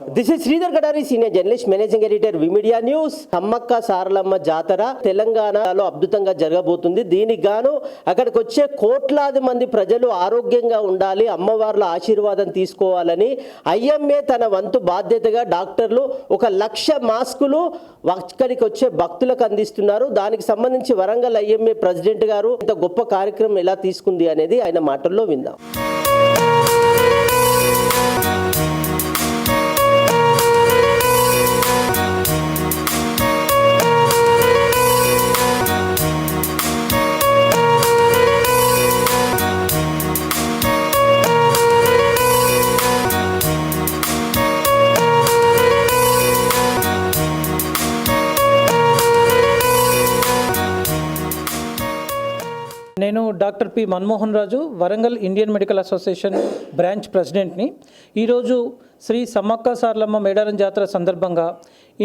This is Sridhar Gadari senior journalist managing editor V Media news Sammakka Saralamma Jatara తెలంగాణలో అద్భుతంగా జరగబోతుంది. దీనికి గాను అక్కడికి వచ్చే కోట్లాది మంది ప్రజలు ఆరోగ్యంగా ఉండాలి అమ్మవార్ల ఆశీర్వాదం తీసుకోవాలని ఐఎంఏ తన వంతు బాధ్యతగా డాక్టర్లు ఒక లక్ష మాస్కులు అక్కడికి వచ్చే భక్తులకు అందిస్తున్నారు. దానికి సంబంధించి వరంగల్ ఐఎంఏ ప్రెసిడెంట్ గారు ఇంత గొప్ప కార్యక్రమం ఎలా తీసుకుంది అనేది ఆయన మాటల్లో విందాం. నేను doctor P Manmohan Raju Warangal Indian medical association branch ప్రెసిడెంట్ని. ఈరోజు శ్రీ సమ్మక్క సార్లమ్మ మేడారం జాతర సందర్భంగా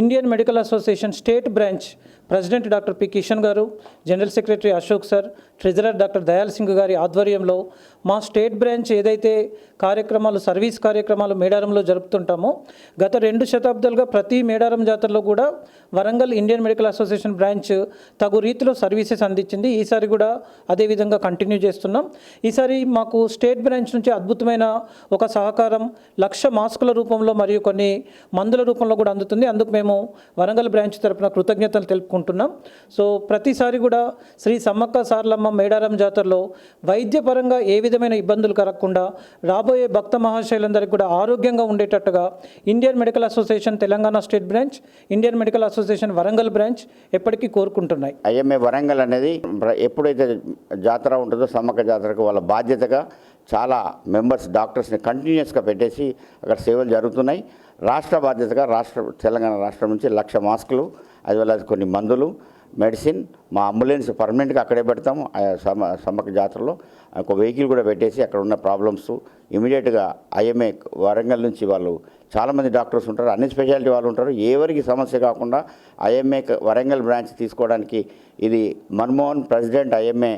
Indian medical association state branch president doctor P Kishan garu general secretary Ashok sir treasurer doctor Dayal Singh గారి ఆధ్వర్యంలో మా స్టేట్ బ్రాంచ్ ఏదైతే కార్యక్రమాలు సర్వీస్ కార్యక్రమాలు మేడారంలో జరుపుతుంటామో గత రెండు శతాబ్దాలుగా ప్రతి మేడారం జాతరలో కూడా Warangal Indian medical association branch తగు రీతిలో సర్వీసెస్ అందించింది. ఈసారి కూడా అదే విధంగా కంటిన్యూ చేస్తున్నాం. ఈసారి మాకు స్టేట్ బ్రాంచ్ నుంచి అద్భుతమైన ఒక సహకారం లక్ష మాస్కుల రూపంలో మరియు కొన్ని మందుల రూపంలో కూడా అందుతుంది. అందుకు మేము వరంగల్ బ్రాంచ్ తరపున కృతజ్ఞతలు తెలుపుకుంటున్నాం. సో ప్రతిసారి కూడా శ్రీ సమ్మక్క సార్లమ్మ మేడారం జాతరలో వైద్యపరంగా ఏ విధమైన ఇబ్బందులు కలగకుండా రాబోయే భక్త మహాశైలందరికీ కూడా ఆరోగ్యంగా ఉండేటట్టుగా Indian medical association Telangana state branch Indian medical association Warangal branch ఎప్పటికీ కోరుకుంటున్నాయి. ఐఎంఏ వరంగల్ అనేది ఎప్పుడైతే జాతర ఉంటుందో సమ్మక్క జాతరకు వాళ్ళ బాధ్యతగా చాలా మెంబర్స్ డాక్టర్స్ని కంటిన్యూస్గా పెట్టేసి అక్కడ సేవలు జరుగుతున్నాయి. రాష్ట్ర బాధ్యతగా రాష్ట్ర తెలంగాణ రాష్ట్రం నుంచి లక్ష మాస్కులు అది వల్ల కొన్ని మందులు మెడిసిన్ మా అంబులెన్స్ పర్మనెంట్గా అక్కడే పెడతాము. ఆ సమ సమ్మక్క జాతరలో ఒక వెహికల్ కూడా పెట్టేసి అక్కడ ఉన్న ప్రాబ్లమ్స్ ఇమీడియట్గా ఐఎంఏ వరంగల్ నుంచి వాళ్ళు చాలామంది డాక్టర్స్ ఉంటారు అన్ని స్పెషాలిటీ వాళ్ళు ఉంటారు. ఎవరికి సమస్య కాకుండా ఐఎంఏ వరంగల్ బ్రాంచ్ తీసుకోవడానికి ఇది మన్మోహన్ ప్రెసిడెంట్ ఐఎంఏ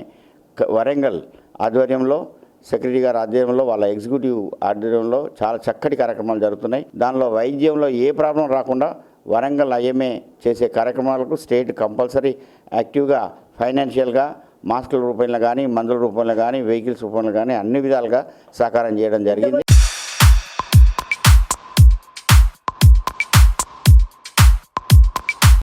వరంగల్ ఆధ్వర్యంలో సెక్రటరీ గారి ఆధ్వర్యంలో వాళ్ళ ఎగ్జిక్యూటివ్ ఆధ్వర్యంలో చాలా చక్కటి కార్యక్రమాలు జరుగుతున్నాయి. దానిలో వైద్యంలో ఏ ప్రాబ్లం రాకుండా వరంగల్ ఐఎంఏ చేసే కార్యక్రమాలకు స్టేట్ కంపల్సరీ యాక్టివ్గా ఫైనాన్షియల్గా మాస్కుల రూపంలో కానీ మందుల రూపంలో కానీ వెహికల్స్ రూపంలో కానీ అన్ని విధాలుగా సహకారం చేయడం జరిగింది.